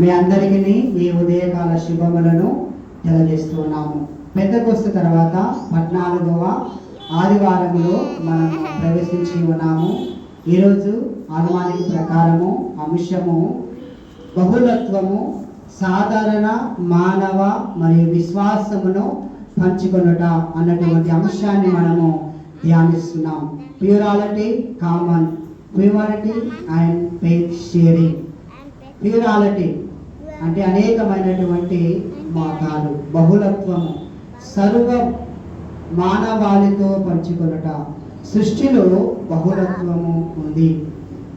మీ అందరికీ ఈ ఉదయకాల శుభములను తెలియజేస్తున్నాము. పెద్దకొస్తు తర్వాత పద్నాలుగవ ఆదివారంలో మనం ప్రవేశించి ఉన్నాము. ఈరోజు అనుమానిక ప్రకారము అంశము బహుళత్వము సాధారణ మానవ మరియు విశ్వాసమును పంచుకొనుట అన్నటువంటి అంశాన్ని మనము ధ్యానిస్తున్నాం plurality common plurality and pain sharing plurality అంటే అనేకమైనటువంటి మతాలు బహుళత్వము. సర్వ మానవాళితో పంచుకొనుట. సృష్టిలో బహుళత్వము ఉంది.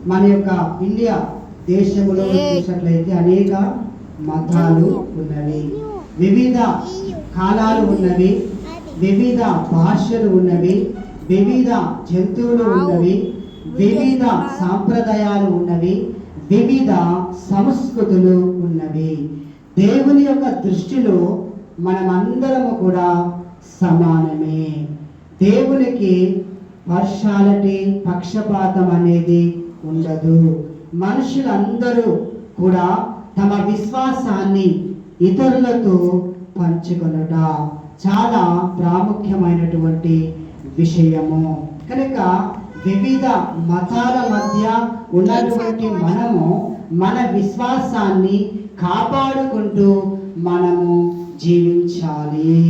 మన యొక్క ఇండియా దేశంలో చూసినట్లయితే అనేక మతాలు ఉన్నవి. వివిధ కాలాలు ఉన్నవి. వివిధ భాషలు ఉన్నవి. వివిధ జంతువులు ఉన్నవి. వివిధ సాంప్రదాయాలు ఉన్నవి. వివిధ సంస్కృతులు ఉన్నవి. దేవుని యొక్క దృష్టిలో మనమందరము కూడా సమానమే. దేవునికి పార్షాలిటీ పక్షపాతం అనేది ఉండదు. మనుషులందరూ కూడా తమ విశ్వాసాన్ని ఇతరులతో పంచుకొనుట చాలా ప్రాముఖ్యమైనటువంటి విషయము. కనుక వివిధ మతాల మధ్య ఉన్నటువంటి మనము మన విశ్వాసాన్ని కాపాడుకుంటూ మనము జీవించాలి.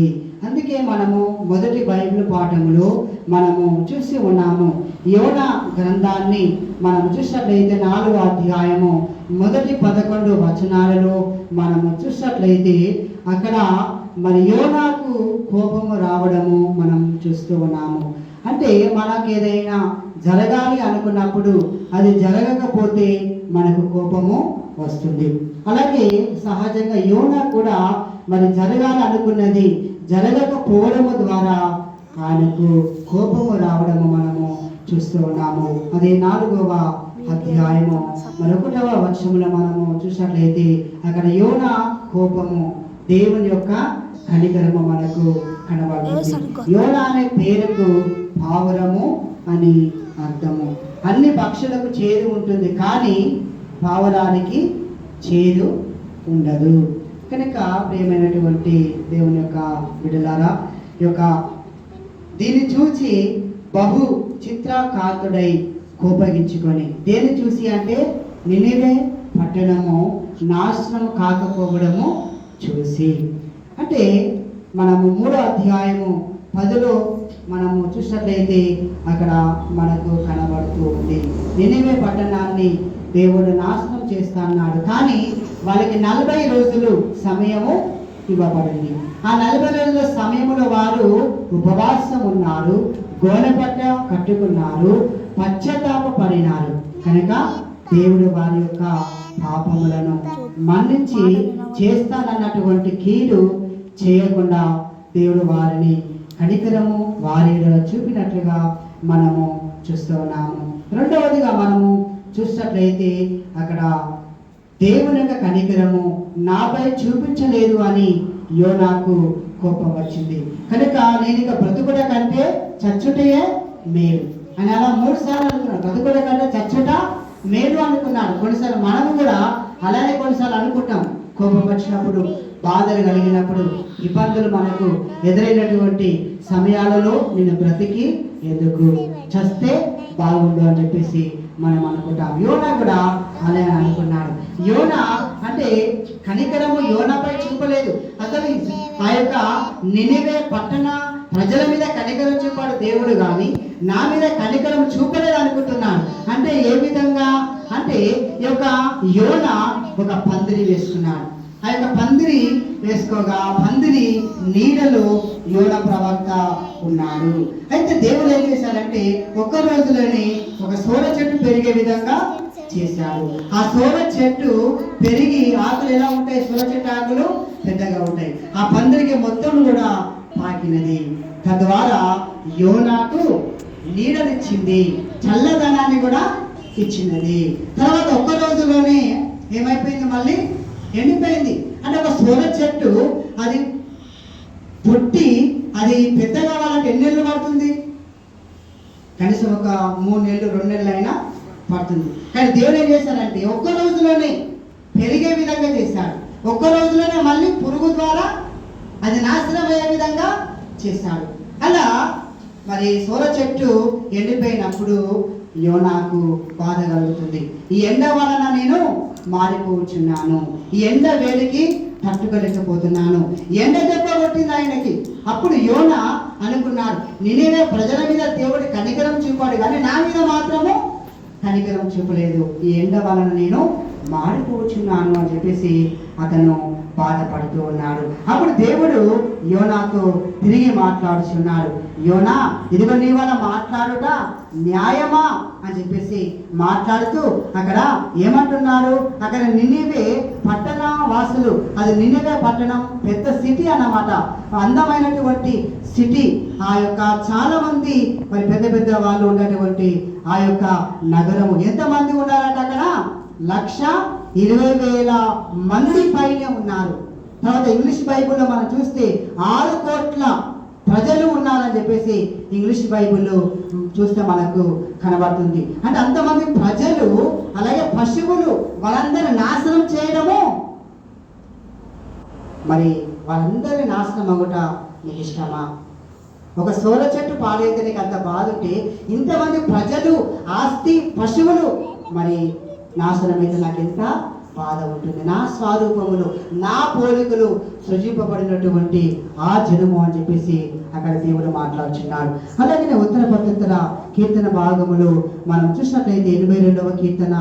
అందుకే మనము మొదటి బైబిల్ పాఠములో మనము చూసి ఉన్నాము. యోన గ్రంథాన్ని మనం చూసినట్లయితే నాలుగో అధ్యాయము మొదటి పదకొండు వచనాలలో మనము చూసినట్లయితే అక్కడ మరి యోనాకు కోపము రావడము మనం చూస్తూ ఉన్నాము. అంటే మనకు ఏదైనా జరగాలి అనుకున్నప్పుడు అది జరగకపోతే మనకు కోపము వస్తుంది. అలాగే సహజంగా యోన కూడా మరి జరగాలి అనుకున్నది జరగకపోవడము ద్వారా ఆయనకు కోపము రావడము మనము చూస్తూ ఉన్నాము. అదే నాలుగవ అధ్యాయము. మరొకటవ వర్షములో మనము చూసినట్లయితే అక్కడ యోన కోపము దేవుని యొక్క కనికరము మనకు కనబడుతుంది. యోన అనే పేరుకు పావురము అని అర్థము. అన్ని పక్షులకు చేదు ఉంటుంది కానీ పావురానికి చేదు ఉండదు. కనుక ప్రియమైనటువంటి దేవుని యొక్క బిడలారా యొక్క దీన్ని చూసి బహు చిత్రకాంతుడై కోపగించుకొని దేన్ని చూసి అంటే నినివే పట్టణము నాశనం కాకపోవడము చూసి. అంటే మనము మూడో అధ్యాయము పదిలో మనము చూసినట్లయితే అక్కడ మనకు కనబడుతూ ఉంది. నినివే పట్టణాన్ని దేవుడు నాశనం చేస్తాన్నాడు. కానీ వాళ్ళకి నలభై రోజులు సమయము ఇవ్వబడింది. ఆ నలభై రోజుల సమయంలో వారు ఉపవాసం ఉన్నారు గోనపట్ట కట్టుకున్నారు పశ్చాత్తాప పడినారు. కనుక దేవుడు వారి యొక్క పాపములను మన్నించి చేస్తానన్నటువంటి కీడు చేయకుండా దేవుడు వారిని కనికరము వారి చూపినట్లుగా మనము చూస్తూ ఉన్నాము. రెండవదిగా మనము చూసినట్లయితే అక్కడ దేవుని యొక్క కనికరము నాపై చూపించలేదు అని యోనాకు కోపం వచ్చింది. కనుక నేను ఇక బ్రతుకుడ కంటే చచ్చుటయే మేలు అని అలా మూడు సార్లు అనుకున్నాను బ్రతుకుడ కంటే చచ్చుట మేలు అనుకున్నాడు. కొన్నిసార్లు మనము కూడా అలానే కొన్నిసార్లు అనుకుంటాం. కోపం వచ్చినప్పుడు బాధలు కలిగినప్పుడు ఇబ్బందులు మనకు ఎదురైనటువంటి సమయాలలో నేను బ్రతికి ఎందుకు? చస్తే బాగుండు అని చెప్పేసి మనం అనుకుంటాం. యోన కూడా అలా అనుకున్నాడు. యోన అంటే కనికరము యోనపై చూపలేదు. అసలు ఆ యొక్క నినివే పట్టణ ప్రజల మీద కనికరం చూపాడు దేవుడు కానీ నా మీద కనికరం చూపలేదు అనుకుంటున్నాడు. అంటే ఏ విధంగా? అంటే ఈ యొక్క యోన ఒక పందిరి వేసుకున్నాడు. ఆ యొక్క పందిరి వేసుకోగా ఆ పందిరి నీడలో యోన ప్రవక్త ఉన్నాడు. అయితే దేవుడు ఏం చేశాడంటే ఒక్క రోజులోనే ఒక సోర చెట్టు పెరిగే విధంగా చేశాడు. ఆ సోర చెట్టు పెరిగి ఆకులు ఎలా ఉంటాయి? సోర చెట్టు ఆకులు పెద్దగా ఉంటాయి. ఆ పందిరికి మొత్తం కూడా పాకినది. తద్వారా యోనాకు నీడనిచ్చింది. చల్లదనాన్ని కూడా ఇచ్చినది. తర్వాత ఒక్క రోజులోనే ఏమైపోయింది మళ్ళీ? ఎండిపోయింది. అంటే ఒక సోర చెట్టు అది పుట్టి అది పెద్ద కావాలంటే ఎన్ని నెలలు పడుతుంది? కనీసం ఒక మూడు నెలలు రెండు నెలలు అయినా పడుతుంది. కానీ దేవుడు ఏం చేశారంటే ఒక్క రోజులోనే పెరిగే విధంగా చేశాడు. ఒక్క రోజులోనే మళ్ళీ పురుగు ద్వారా అది నాశనం అయ్యే విధంగా చేశాడు. అలా మరి సోర చెట్టు ఎండిపోయినప్పుడు యోనాకు బాధ కలుగుతుంది. ఈ ఎండ వలన నేను మారిపోచున్నాను. ఈ ఎండ వేడికి తట్టుకోలేకపోతున్నాను. ఎండ దెబ్బ కొట్టింది ఆయనకి. అప్పుడు యోన అనుకున్నాడు నేనే ప్రజల మీద దేవుడి కనికరం చూపాడు కానీ నా మీద మాత్రము కనికరం చూపలేదు. ఈ ఎండ వలన నేను మారిపోచున్నాను అని చెప్పేసి అతను బాధపడుతూ ఉన్నాడు. అప్పుడు దేవుడు యోనాతో తిరిగి మాట్లాడుచున్నాడు. యోనా ఇదిగో నీ వల్ల మాట్లాడుట న్యాయమా? అని చెప్పేసి మాట్లాడుతూ అక్కడ ఏమంటున్నారు అక్కడ నిన్నివే పట్టణ వాసులు అది నిన్నవే పట్టణం పెద్ద సిటీ అన్నమాట. అందమైనటువంటి సిటీ. ఆ యొక్క చాలా మంది మరి పెద్ద పెద్ద వాళ్ళు ఉన్నటువంటి ఆ యొక్క నగరము. ఎంతమంది ఉన్నారంట అక్కడ? లక్ష ఇరవై వేల మంది పైనే ఉన్నారు. తర్వాత ఇంగ్లీష్ బైబుల్లో మనం చూస్తే ఆరు కోట్ల ప్రజలు ఉన్నారని చెప్పేసి ఇంగ్లీష్ బైబుల్లో చూస్తే మనకు కనబడుతుంది. అంటే అంతమంది ప్రజలు అలాగే పశువులు వాళ్ళందరూ నాశనం చేయడము. మరి వాళ్ళందరి నాశనం అవ్వట నీ ఇష్టమా? ఒక సోల చెట్టు పాడైతే నీకు అంత బాధ ఉంటే ఇంతమంది ప్రజలు ఆస్తి పశువులు మరి నాశనం అయితే నాకు ఎంత బాధ ఉంటుంది. నా స్వరూపములు నా పోలికలు సృజింపబడినటువంటి ఆ జనము అని చెప్పేసి అక్కడ దేవుడు మాట్లాడుచున్నాడు. అలాగే ఉత్తర పద్ధతుల కీర్తన భాగములు మనం చూసినట్లయితే ఎనభై రెండవ కీర్తన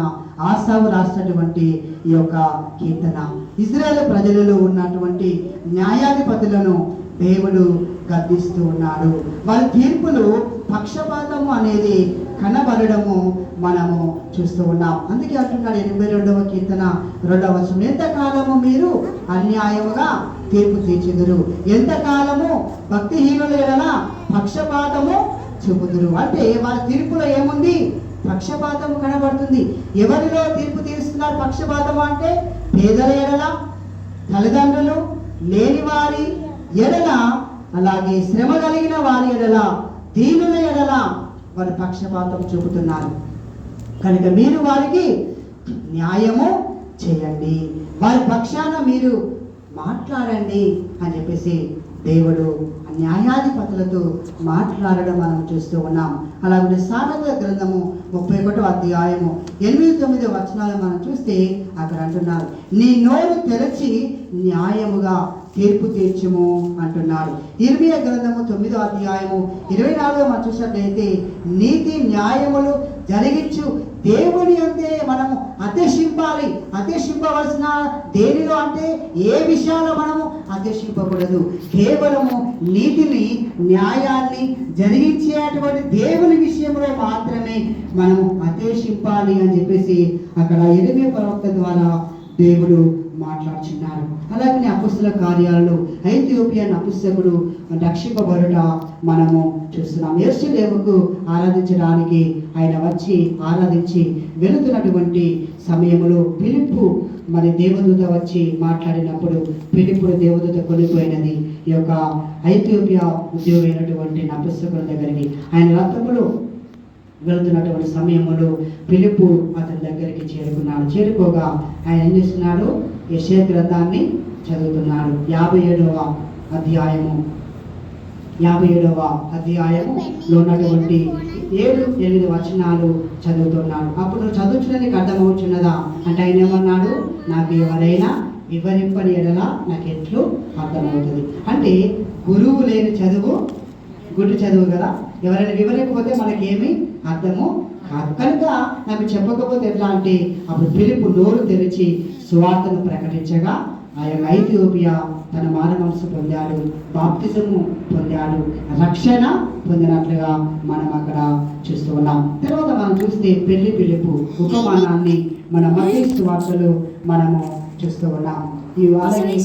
ఆసావు రాసినటువంటి ఈ యొక్క కీర్తన. ఇజ్రాయేల్ ప్రజలలో ఉన్నటువంటి న్యాయాధిపతులను దేవుడు గర్దిస్తూ ఉన్నాడు. వారి తీర్పులు పక్షపాతము అనేది కనబడడము మనము చూస్తూ ఉన్నాం. అందుకే అంటున్నాడు ఎనభై రెండవ కీర్తన రెండవ వచనం. ఎంతకాలము మీరు అన్యాయముగా తీర్పు తీర్చెదురు? ఎంతకాలము భక్తిహీనుల ఎడల పక్షపాతము చెబుదురు అంటే వారి తీర్పులో ఏముంది? పక్షపాతము కనబడుతుంది. ఎవరిలో తీర్పు తీరుస్తున్నారు పక్షపాతము అంటే పేదల ఎడల తల్లిదండ్రులు లేని వారి ఎడల అలాగే శ్రమ కలిగిన వారి ఎడల దీనుల ఎడల వారి పక్షపాతం చూపుతున్నారు. కనుక మీరు వారికి న్యాయము చేయండి. వారి పక్షాన మీరు మాట్లాడండి అని చెప్పేసి దేవుడు న్యాయాధిపతులతో మాట్లాడడం మనం చూస్తూ ఉన్నాం. అలాగే సామెత గ్రంథము ముప్పై ఒకటో అధ్యాయము ఎనిమిది తొమ్మిది వచనాలు మనం చూస్తే అక్కడ అంటున్నారు నీ నోరు తెరచి న్యాయముగా తీర్పు తీర్చుము అంటున్నాడు ఇరవై గ్రంథము తొమ్మిదో అధ్యాయము ఇరవై నాలుగో మనం చూసినట్లయితే నీతి న్యాయములు జరిగించు దేవుని అంతే మనము అతిశింపాలి. అతిశింపవలసిన దేనిలో అంటే ఏ విషయాల్లో మనము అతిశింపకూడదు. కేవలము నీతిని న్యాయాన్ని జరిగించేటువంటి దేవుని విషయంలో మాత్రమే మనము అతిశింపాలి అని చెప్పేసి అక్కడ ఎనిమిది ప్రవక్త ద్వారా దేవుడు మాట్లాడుచున్నారు అలాగే అపుస్తుల కార్యాలలో ఐథియోపియన్ అపుస్తకుడు రక్షింపబడుట మనము చూస్తున్నాం. యేసుదేవుకు ఆరాధించడానికి ఆయన వచ్చి ఆరాధించి వెళుతున్నటువంటి సమయంలో పిలుపు మరి దేవదూత వచ్చి మాట్లాడినప్పుడు పిలుపుడు దేవదూత కొనిపోయినది. ఈ యొక్క ఐథియోపియా ఉద్యోగి అయినటువంటి నపుస్తకుల పుస్తకుల దగ్గరికి ఆయన రక్తములు వెళుతున్నటువంటి సమయంలో పిలుపు అతని దగ్గరికి చేరుకున్నాడు. చేరుకోగా ఆయన ఏం చేస్తున్నాడు? యశే గ్రంథాన్ని చదువుతున్నాడు. యాభై ఏడవ అధ్యాయము. యాభై ఏడవ అధ్యాయములో ఉన్నటువంటి ఏడు ఎనిమిది వచనాలు చదువుతున్నాడు. అప్పుడు చదువుతున్నది అర్థమవుతున్నదా అంటే ఆయన ఏమన్నాడు? నాకు ఎవరైనా వివరింపని ఎడలా నాకు ఎట్లు అర్థమవుతుంది. అంటే గురువు లేని చదువు గుడి చదువు కదా? ఎవరైనా వివరించకపోతే మనకి ఏమి అర్థము కాదు. కనుక నాకు చెప్పకపోతే ఎట్లా అంటే అప్పుడు పిలుపు నోరు తెరిచి సువార్తను ప్రకటించగా ఆ యొక్క ఐథియోపియా తన మానవంశ పొందాడు బాప్తిజము పొందాడు రక్షణ పొందినట్లుగా మనం అక్కడ చూస్తూ ఉన్నాం. తర్వాత మనం చూస్తే పెళ్ళి పిలుపు ఉపమానాన్ని మన మధ్య వార్తలు మనము చూస్తూ ఉన్నాం. ఈ అలాగే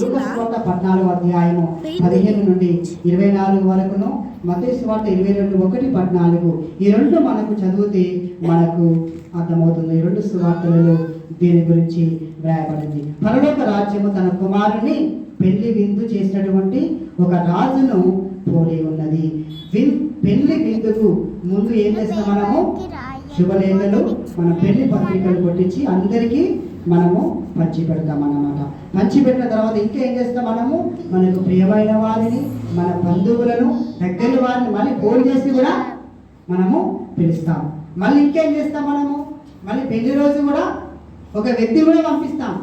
పద్నాలుగు అధ్యాయము పదిహేను నుండి ఇరవై నాలుగు వరకును మతేసు వార్త ఇరవై రెండు ఒకటి పద్నాలుగు ఈ రెండు మనకు చదివితే మనకు అర్థమవుతుంది. ఈ రెండు సువార్తలలో దీని గురించి వ్రాయబడింది. పరలోక రాజ్యము తన కుమారుని పెళ్ళి విందు చేసినటువంటి ఒక రాజును పోలి ఉన్నది. విన్ పెళ్ళి విందుకు ముందు ఏం చేస్తాం మనము? శుభలేఖలు మన పెళ్ళి పత్రికలు కొట్టించి అందరికీ మనము పంచి అన్నమాట. పంచి పెట్టిన తర్వాత ఇంకా ఏం చేస్తాం మనము? మనకు ప్రియమైన వారిని మన బంధువులను దగ్గర వారిని మళ్ళీ ఫోన్ చేసి కూడా మనము పిలుస్తాం. మళ్ళీ ఇంకేం చేస్తాం మనము? మళ్ళీ పెళ్ళి రోజు కూడా ఒక వ్యక్తి కూడా పంపిస్తాం.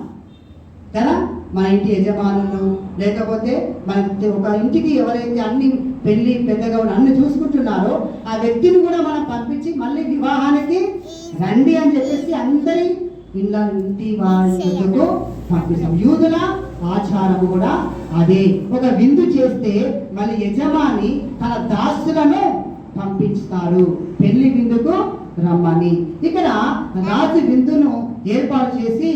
కదా? మన ఇంటి యజమానులు లేకపోతే మన ఒక ఇంటికి ఎవరైతే అన్ని పెళ్ళి పెద్దగా ఉన్న అన్ని చూసుకుంటున్నారో ఆ వ్యక్తిని కూడా మనం పంపించి మళ్ళీ వివాహానికి రండి అని చెప్పేసి అందరి ఇళ్ళ ఇంటి వాళ్ళకు పంపిస్తాం. యూదుల ఆచారము కూడా అదే. ఒక విందు చేస్తే మళ్ళీ యజమాని తన దాసులను పంపిస్తారు. పెళ్ళి విందుకు రమ్మని. ఇక్కడ రాజు విందును ఏర్పాటు చేసి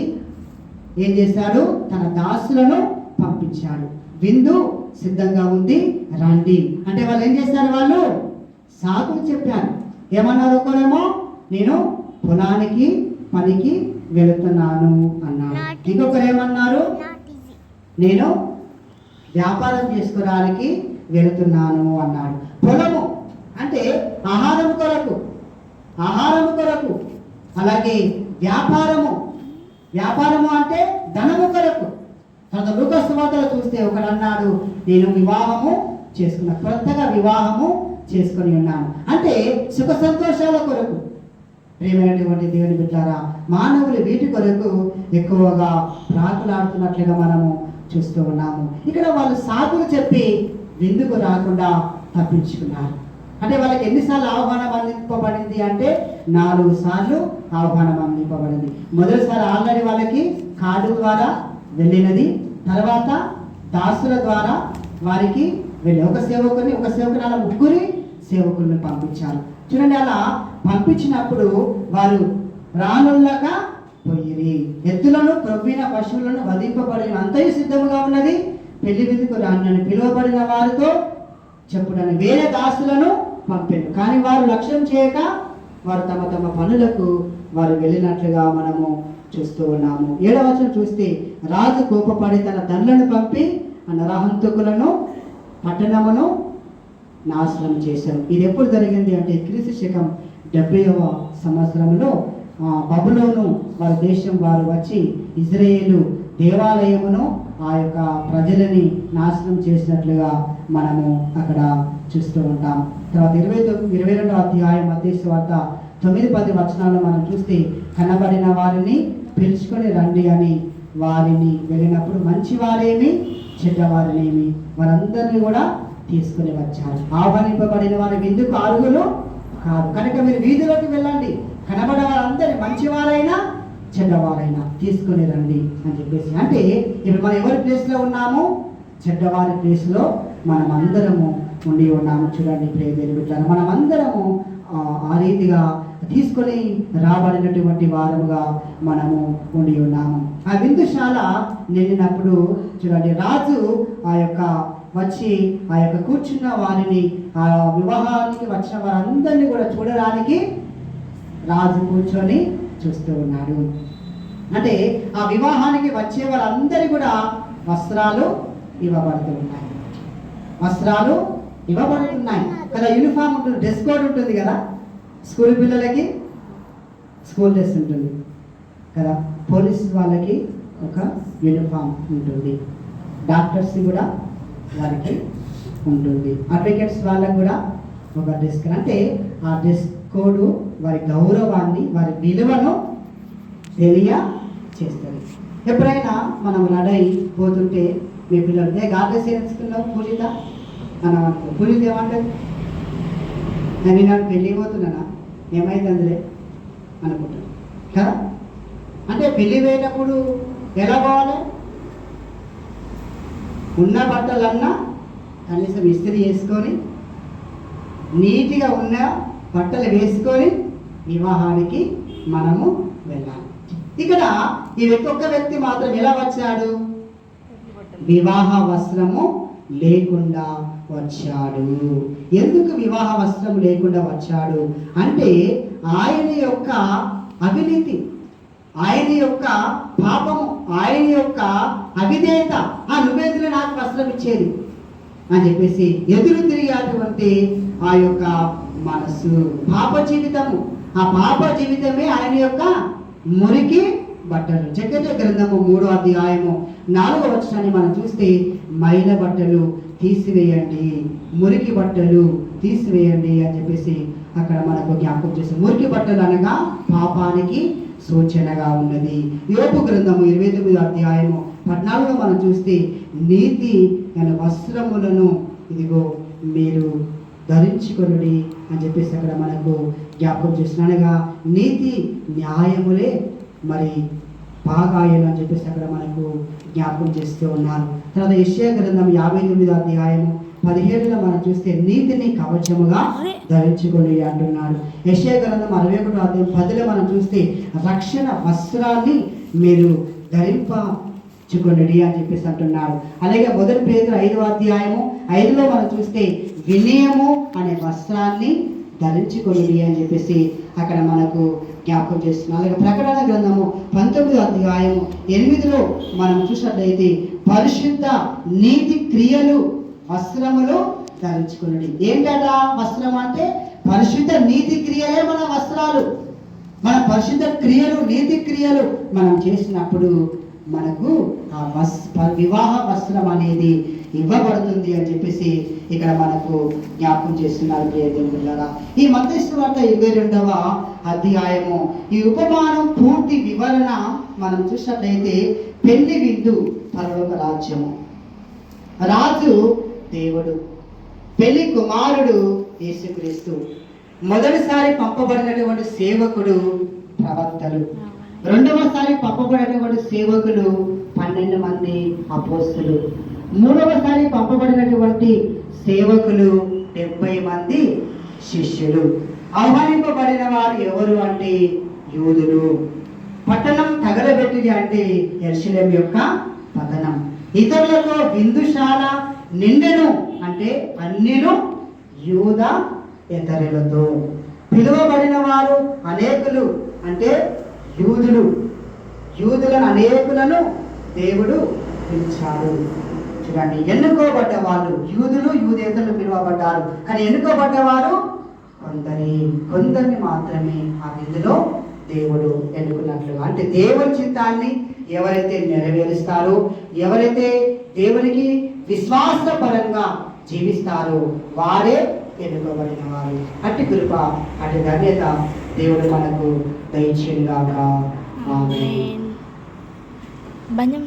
ఏం చేశాడు? తన దాసులను పంపించాడు. విందు సిద్ధంగా ఉంది రండి. అంటే వాళ్ళు ఏం చేశారు వాళ్ళు? సాకులు చెప్పారు. ఏమన్నారు ఒకరేమో? నేను పొలానికి పనికి వెళుతున్నాను అన్నారు ఇంకొకరు ఏమన్నారు నేను వ్యాపారం చేసుకోవడానికి వెళుతున్నాను అన్నాడు. పొలము అంటే ఆహారం కొరకు. ఆహారం కొరకు. అలాగే వ్యాపారము. వ్యాపారము అంటే ధనము కొరకు. తన మృగస్థమాతలు చూస్తే ఒకడు అన్నాడు నేను వివాహము చేసుకున్న కొత్తగా వివాహము చేసుకొని ఉన్నాను. అంటే సుఖ సంతోషాల కొరకు. ప్రేమైనటువంటి దేవుని బిడ్డారా మానవులు వీటి కొరకు ఎక్కువగా ప్రాకులాడుతున్నట్లుగా మనము చూస్తూ ఉన్నాము. ఇక్కడ వాళ్ళు సాకులు చెప్పి విందుకు రాకుండా తప్పించుకున్నారు. అంటే వాళ్ళకి ఎన్నిసార్లు ఆహ్వానం అందింపబడింది అంటే నాలుగు సార్లు ఆహ్వానం అందింపబడింది. మొదటిసారి ఆల్రెడీ వాళ్ళకి కార్డు ద్వారా వెళ్ళినది తర్వాత దాసుల ద్వారా వారికి వెళ్ళి ఒక సేవకుని ఒక సేవకుని అలా ముగ్గురి సేవకుల్ని పంపించారు. చూడండి అలా పంపించినప్పుడు వారు రానుల్లాగా పోయిరి. ఎద్దులను క్రొవ్విన పశువులను వధింపబడిన అంతయు సిద్ధముగా ఉన్నది. పెళ్ళి విందుకు రాను పిలువబడిన వారితో చెప్పుడని వేరే దాసులను పంపారు. కానీ వారు లక్ష్యం చేయక వారు తమ తమ పనులకు వారు వెళ్ళినట్లుగా మనము చూస్తూ ఉన్నాము. ఏడవచనం చూస్తే రాజు కోపపడి తన దండలను పంపి ఆ నరహంతకులను పట్టణమును నాశనం చేశారు ఇది ఎప్పుడు జరిగింది అంటే క్రీస్తు శకం డెబ్బైవ సంవత్సరంలో ఆ, బబులోను వారి దేశం వారు వచ్చి ఇజ్రాయేలు దేవాలయమును ఆ యొక్క ప్రజలని నాశనం చేసినట్లుగా మనము అక్కడ చూస్తూ ఉంటాం. తర్వాత ఇరవై తొమ్మిది ఇరవై రెండవ అధ్యాయం అధ్యక్ష వార్త తొమ్మిది పది వచనాల్లో మనం చూస్తే కనబడిన వారిని పిలుచుకొని రండి అని వారిని వెళ్ళినప్పుడు మంచి వారేమి చెడ్డవారినేమి? వారందరినీ కూడా తీసుకుని వచ్చారు. ఆహ్వానింపబడిన వారి విందుకు అరుగులు కాదు. కనుక మీరు వీధిలోకి వెళ్ళండి. కనబడే వారందరి మంచివారైనా చెడ్డవారైనా తీసుకుని రండి అని చెప్పేసి. అంటే ఇప్పుడు మనం ఎవరి ప్లేస్లో ఉన్నాము? చెడ్డవారి ప్లేస్లో మనం అందరము ఉండి ఉన్నాము. చూడండి ప్రే బిడ్డారు మనం అందరము ఆ, ఆ రీతిగా తీసుకొని రాబడినటువంటి వారముగా మనము ఉండి ఉన్నాము. ఆ విందుశాల నిండినప్పుడు చూడండి రాజు ఆ యొక్క వచ్చి ఆ యొక్క కూర్చున్న వారిని ఆ వివాహానికి వచ్చిన వారందరినీ కూడా చూడడానికి రాజు కూర్చొని చూస్తూ ఉన్నాడు. అంటే ఆ వివాహానికి వచ్చే వాళ్ళందరి కూడా వస్త్రాలు ఇవ్వబడుతూ ఉన్నాయి. వస్త్రాలు ఇవ్వబడుతున్నాయి కదా యూనిఫామ్ ఉంటుంది డ్రెస్ కోడ్ ఉంటుంది కదా. స్కూల్ పిల్లలకి స్కూల్ డ్రెస్ ఉంటుంది. కదా పోలీస్ వాళ్ళకి ఒక యూనిఫామ్ ఉంటుంది. డాక్టర్స్ కూడా వారికి ఉంటుంది. అడ్వకేట్స్ వాళ్ళకు కూడా ఒక డ్రెస్ అంటే ఆ డ్రెస్ కోడ్ వారి గౌరవాన్ని వారి విలువను తెలియ చేస్తుంది ఎప్పుడైనా మనం రడై పోతుంటే మీ పిల్లలు ఏ గాడ్రెస్ వేసుకున్నావు పూజిత? అని అనుకో పూజిత ఏమంటుంది నేను నాకు పెళ్ళి పోతున్నానా? అందులే? అనుకుంటాను కదా? అంటే పెళ్ళి పోయేటప్పుడు ఎలా పోవాలి? ఉన్న బట్టలన్నా కనీసం ఇస్త్రీ చేసుకొని నీట్గా ఉన్న బట్టలు వేసుకొని వివాహానికి మనము వెళ్ళాలి. ఇక్కడ ఈ వ్యక్తి ఒక్క వ్యక్తి మాత్రం ఎలా వచ్చాడు? వివాహ వస్త్రము లేకుండా వచ్చాడు. ఎందుకు వివాహ వస్త్రం లేకుండా వచ్చాడు? అంటే ఆయన యొక్క అవినీతి ఆయన యొక్క పాపము ఆయన యొక్క అవిధేయత ఆ నువ్వెందుకు నాకు వస్త్రం ఇచ్చేది? అని చెప్పేసి ఎదురు తిరిగేటువంటి ఆ యొక్క మనసు పాప జీవితము ఆ పాప జీవితమే ఆయన యొక్క మురికి బట్టలు. చక్కటి గ్రంథము మూడో అధ్యాయము నాలుగో వచ్చాన్ని మనం చూస్తే మైల బట్టలు తీసివేయండి మురికి బట్టలు తీసివేయండి అని చెప్పేసి అక్కడ మనకు జ్ఞాపకం చేస్తాం మురికి బట్టలు అనగా పాపానికి సూచనగా ఉన్నది. యోపు గ్రంథము ఇరవై తొమ్మిది అధ్యాయము పద్నాలుగులో మనం చూస్తే నీతి గల వస్త్రములను ఇదిగో మీరు ధరించుకొనుడి అని చెప్పేసి అక్కడ మనకు జ్ఞాపకం చేస్తున్నాను అనగా నీతి న్యాయములే మరి పాగాయలు అని చెప్పేసి అక్కడ మనకు జ్ఞాపకం చేస్తూ ఉన్నారు. తర్వాత యెషయా గ్రంథం యాభై తొమ్మిది అధ్యాయము పదిహేడులో మనం చూస్తే నీతిని కవచముగా ధరించుకొని అంటున్నాడు. యెషయా గ్రంథం అరవై ఒకటో అధ్యాయం పదిలో మనం చూస్తే రక్షణ వస్త్రాన్ని మీరు ధరింపచుకొనడి అని చెప్పేసి అంటున్నాడు. అలాగే మొదటి పేదలు ఐదవ అధ్యాయము ఐదులో మనం చూస్తే వినయము అనే వస్త్రాన్ని ధరించుకొనిడి అని చెప్పేసి అక్కడ మనకు జ్ఞాపకం చేస్తున్నాం అలాగే ప్రకటన గ్రంథము పంతొమ్మిదో అధ్యాయము ఎనిమిదిలో మనం చూసినట్లయితే పరిశుద్ధ నీతి క్రియలు వస్త్రములు ధరించుకున్నది ఏంటట వస్త్రం అంటే? పరిశుద్ధ నీతి క్రియలే మన వస్త్రాలు. మన పరిశుద్ధ క్రియలు నీతి క్రియలు మనం చేసినప్పుడు మనకు ఆ వస్ వివాహ వస్త్రం అనేది ఇవ్వబడుతుంది అని చెప్పేసి ఇక్కడ మనకు జ్ఞాపకం చేస్తున్నారు ప్రియదేవులారా ఈ మధ్యస్థ వార్త ఇరవై రెండవ అధ్యాయము. ఈ ఉపమానం పూర్తి వివరణ మనం చూసినట్లయితే పెళ్ళి విందు పరలోక రాజ్యము. రాజు దేవుడు పెళ్ళి కుమారుడు యేసుక్రీస్తు. మొదటిసారి పంపబడినటువంటి సేవకుడు ప్రవక్తలు. రెండవసారి పంపబడినటువంటి సేవకులు పన్నెండు మంది అపోస్తులు. మూడవసారి పంపబడినటువంటి సేవకులు డెబ్బై మంది శిష్యులు. ఆహ్వానింపబడిన వారు ఎవరు అంటే యూదులు. పట్టణం తగలబెట్టిది అంటే ఎర్షలేం యొక్క పతనం ఇతరులతో విందుశాల నిండెను అంటే అన్నిను యూద ఇతరులతో. పిలువబడిన వారు అనేకులు అంటే యూదులు. యూదులను అనేకులను దేవుడు పిలిచాడు. చూడండి ఎన్నుకోబడ్డ వాళ్ళు యూదులు యూదేతలు పిలువబడ్డారు. కానీ ఎన్నుకోబడ్డవారు కొందరి. కొందరిని మాత్రమే ఆ విందులో దేవుడు ఎన్నుకున్నట్లుగా. అంటే దేవుని చిత్తాన్ని ఎవరైతే నెరవేరుస్తారో ఎవరైతే దేవునికి విశ్వాసపరంగా జీవిస్తారో వారే ఎన్నుకోబడిన వారు. అట్టి కృప అటు ధన్యత దేవుడు మనకు దయచేయుగాక ఆమేన్. Banyak